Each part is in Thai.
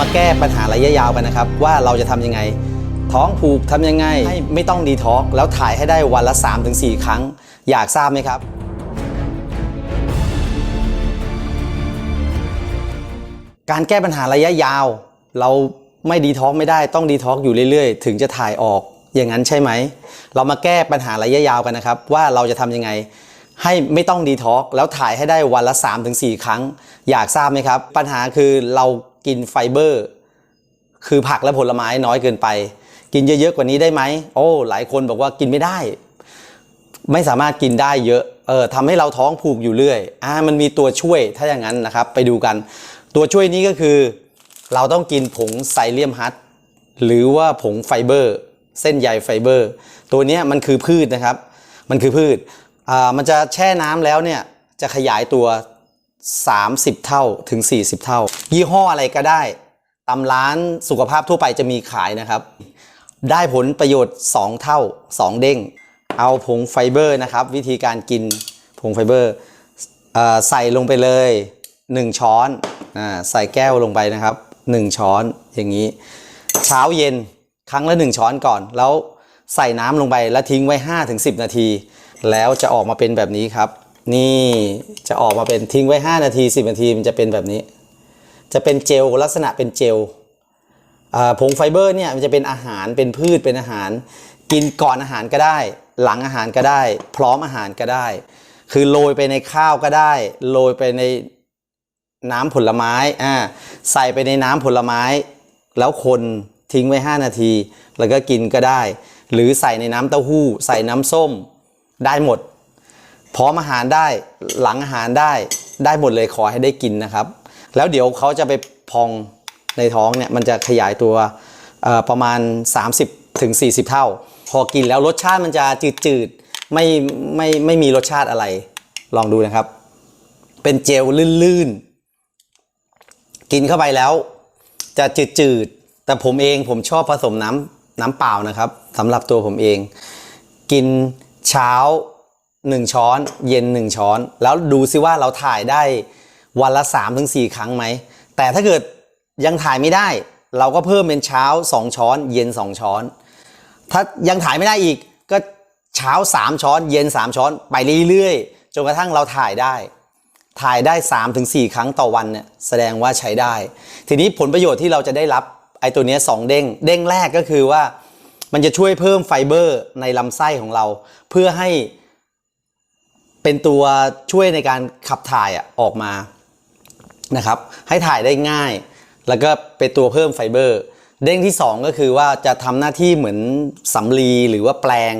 มาแก้ปัญหาระยะยาวกันนะครับ ว่าเราจะทำยังไง ท้องผูกทำยังไงให้ไม่ต้องดีท็อกแล้วถ่ายให้ได้วันละ 3-4 ครั้ง อยากทราบไหมครับ การแก้ปัญหาระยะยาว เราไม่ดีท็อกไม่ได้ต้องดีท็อกอยู่เรื่อยๆ ถึงจะถ่ายออกอย่างนั้นใช่ไหม เรามาแก้ปัญหาระยะยาวกันนะครับ ว่าเราจะทำยังไงให้ไม่ต้องดีท็อกแล้วถ่ายให้ได้วันละ 3-4 ครั้ง อยากทราบไหมครับ ปัญหาคือเรา กินไฟเบอร์ คือผักและผลไม้น้อยเกินไป กินเยอะๆกว่านี้ได้ไหมโอ้ หลายคนบอกว่ากินไม่ได้ ไม่สามารถกินได้เยอะเออทำให้เราท้องผูกอยู่เรื่อยอ่ามันมีตัวช่วยถ้าอย่างนั้นนะครับ ไปดูกัน ตัวช่วยนี้ก็คือ เราต้องกินผงไซเลียมฮัตหรือว่าผงไฟเบอร์ เส้นใยไฟเบอร์ ตัวนี้มันคือพืชนะครับ มันคือพืชอ่ามันจะแช่น้ำแล้วเนี่ยจะขยายตัว 30 เท่าถึง 40 เท่า ยี่ห้ออะไรก็ได้ ตามร้านสุขภาพทั่วไปจะมีขายนะครับ ได้ผลประโยชน์ 2 เท่า 2 เด้ง เอาผงไฟเบอร์นะครับ วิธีการกินผงไฟเบอร์ใส่ลงไปเลย 1 ช้อนอใส่แก้วลงไปนะครับ 1 ช้อนอย่างนี้ เช้าเย็นครั้งละ 1 ช้อนก่อน แล้วใส่น้ำลงไปแล้วทิ้งไว้ 5-10 นาที แล้วจะออกมาเป็นแบบนี้ครับ นี่จะออกมาเป็นทิ้งไว้ 5 นาที 10 นาทีมันจะเป็นแบบนี้ จะเป็นเจลลักษณะเป็นเจลผงไฟเบอร์เนี่ยมันจะเป็นอาหารเป็นพืชเป็นอาหาร กินก่อนอาหารก็ได้ หลังอาหารก็ได้ พร้อมอาหารก็ได้ คือโรยไปในข้าวก็ได้โรยไปในน้ำผลไม้อ่าใส่ไปในน้ำผลไม้ แล้วคนทิ้งไว้ 5 นาที แล้วก็กินก็ได้ หรือใส่ในน้ำเต้าหู้ ใส่น้ำส้มได้หมด พร้อมอาหารได้หลังอาหารได้ได้หมดเลยขอให้ได้กินนะครับ แล้วเดี๋ยวเขาจะไปพองในท้องเนี่ยมันจะขยายตัวประมาณ 30ถึง40 เท่า พอกินแล้วรสชาติมันจะจืดๆไม่ไม่ไม่มีรสชาติอะไร ลองดูนะครับ เป็นเจลลื่นๆ กินเข้าไปแล้ว จะจืดๆ แต่ผมเองผมชอบผสมน้ำน้ำเปล่านะครับสำหรับตัวผมเอง กินเช้า 1 ช้อน เย็น 1 ช้อน แล้วดูซิว่าเราถ่ายได้ วันละ3-4ครั้งไหม แต่ถ้าเกิดยังถ่ายไม่ได้ เราก็เพิ่มเป็นเช้า 2 ช้อน เย็น 2 ช้อน ถ้ายังถ่ายไม่ได้อีกก็เช้า 3 ช้อน เย็น 3 ช้อน ไปเรื่อยๆจนกระทั่งเราถ่ายได้ ถ่ายได้ 3-4ครั้งต่อวันเนี่ยแสดงว่าใช้ได้ ทีนี้ผลประโยชน์ที่เราจะได้รับไอ้ตัวนี้สองเด้ง เด้งแรกก็คือว่ามันจะช่วยเพิ่มไฟเบอร์ในลำไส้ของเรา เพื่อให้เป็นตัวช่วยในการขับถ่ายออกมา นะครับ ให้ถ่ายได้ง่าย แล้วก็เป็นตัวเพิ่มไฟเบอร์ เด้งที่ 2 ก็คือว่าจะทำหน้าที่เหมือนสำลีหรือว่าแปลง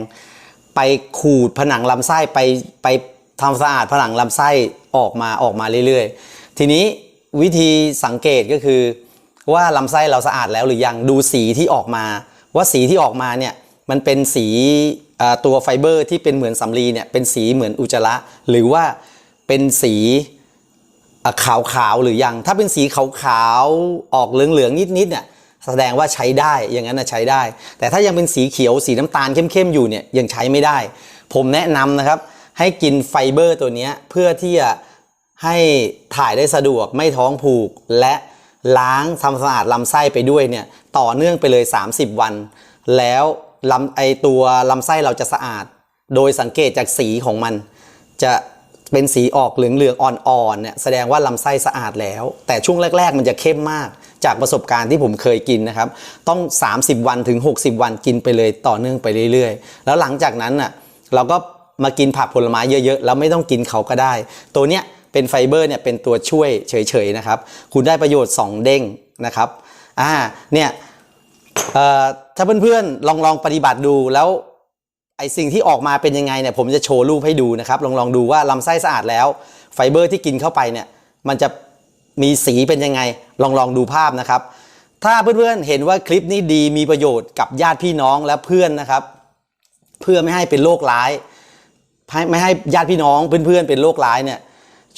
ไปขูดผนังลำไส้ไปไปทำสะอาดผนังลำไส้ออกมาออกมาเรื่อยๆ ทีนี้วิธีสังเกตก็คือว่าลำไส้เราสะอาดแล้วหรือยังดูสีที่ออกมา ว่าสีที่ออกมาเนี่ยมันเป็นสีตัวไฟเบอร์ที่เป็นเหมือนสำลีเนี่ยเป็นสีเหมือนอุจจาระหรือว่าเป็นสี ขาวขาวๆหรือยัง ถ้าเป็นสีขาวขาวๆออกเหลืองเหลืองๆนิดๆเนี่ยแสดงว่าใช้ได้อย่างนั้นนะใช้ได้ แต่ถ้ายังเป็นสีเขียวสีน้ำตาลเข้มๆอยู่เนี่ยยังใช้ไม่ได้ ผมแนะนำนะครับ ให้กินไฟเบอร์ตัวนี้เพื่อที่จะให้ถ่ายได้สะดวกไม่ท้องผูก และล้างทำสะอาดลำไส้ไปด้วยเนี่ยต่อเนื่องไปเลย 30 วัน แล้วลำไอตัวลำไส้เราจะสะอาด โดยสังเกตจากสีของมันจะ เป็นสีออกเหลืองๆอ่อนๆเนี่ยแสดงว่าลำไส้สะอาดแล้ว แต่ช่วงแรก ๆ มันจะเข้มมาก จากประสบการณ์ที่ผมเคยกินนะครับ ต้อง 30 วันถึง 60 วันกินไปเลยต่อเนื่องไปเรื่อยๆ แล้วหลังจากนั้นน่ะเราก็มากินผักผลไม้เยอะๆ แล้วไม่ต้องกินเขาก็ได้ ตัวเนี้ยเป็นไฟเบอร์เนี่ยเป็นตัวช่วยเฉยๆนะครับ คุณได้ประโยชน์ 2 เด้งนะครับอ่าเนี่ยเอ่อถ้าเพื่อนๆลองลองปฏิบัติดูแล้ว ไอสิ่งที่ออกมาเป็นยังไงเนี่ยผมจะโชว์รูปให้ดูนะครับลองลองดูว่าลำไส้สะอาดแล้ว ไฟเบอร์ที่กินเข้าไปเนี่ยมันจะมีสีเป็นยังไง ลองลองดูภาพนะครับ ถ้าเพื่อนๆเห็นว่าคลิปนี้ดีมีประโยชน์กับญาติพี่น้องและเพื่อนนะครับ เพื่อไม่ให้เป็นโรคร้าย ไม่ให้ญาติพี่น้องเพื่อนๆเป็นโรคร้ายเนี่ย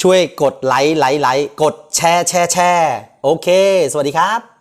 ช่วยกดไลค์ไลค์ไลค์กดแชร์แชร์แชร์โอเค สวัสดีครับ